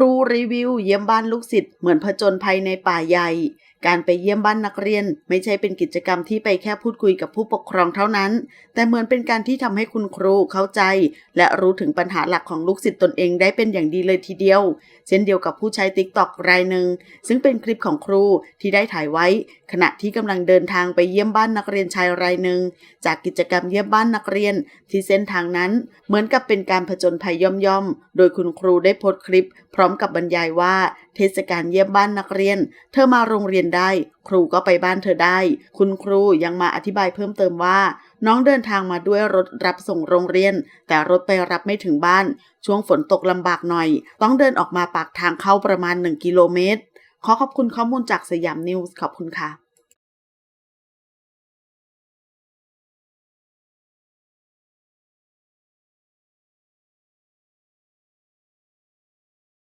ครูรีวิวเยี่ยมบ้านลูกศิษย์เหมือนผจญภัยในป่าใหญ่การไปเยี่ยมบ้านนักเรียน ไม่ใช่เป็นกิจกรรมที่ไปแค่พูดคุยกับผู้ปกครองเท่านั้น แต่เหมือนเป็นการที่ทำให้คุณครูเข้าใจ และรู้ถึงปัญหาหลักของลูกศิษย์ตนเองได้เป็นอย่างดีเลยทีเดียว เช่นเดียวกับผู้ใช้ติ๊กต็อกรายหนึ่ง ซึ่งเป็นคลิปของครูที่ได้ถ่ายไว้ ขณะที่กำลังเดินทางไปเยี่ยมบ้านนักเรียนชายรายหนึ่ง จากกิจกรรมเยี่ยมบ้านนักเรียน ที่เส้นทางนั้น เหมือนกับเป็นการผจญภัยย่อมๆ โดยคุณครูได้โพสต์คลิป พร้อมกับบรรยายว่า เทศกาลเยี่ยมบ้านนักเรียน เธอมาโรงเรียนนได้ ครูก็ไปบ้านเธอได้ คุณครูยังมาอธิบายเพิ่มเติมว่า น้องเดินทางมาด้วยรถรับส่งโรงเรียน แต่รถไปรับไม่ถึงบ้าน ช่วงฝนตกลำบากหน่อย ต้องเดินออกมาปากทางเข้าประมาณ 1 กิโลเมตร ขอขอบคุณข้อมูลจากสยามนิวส์ขอบคุณค่ะ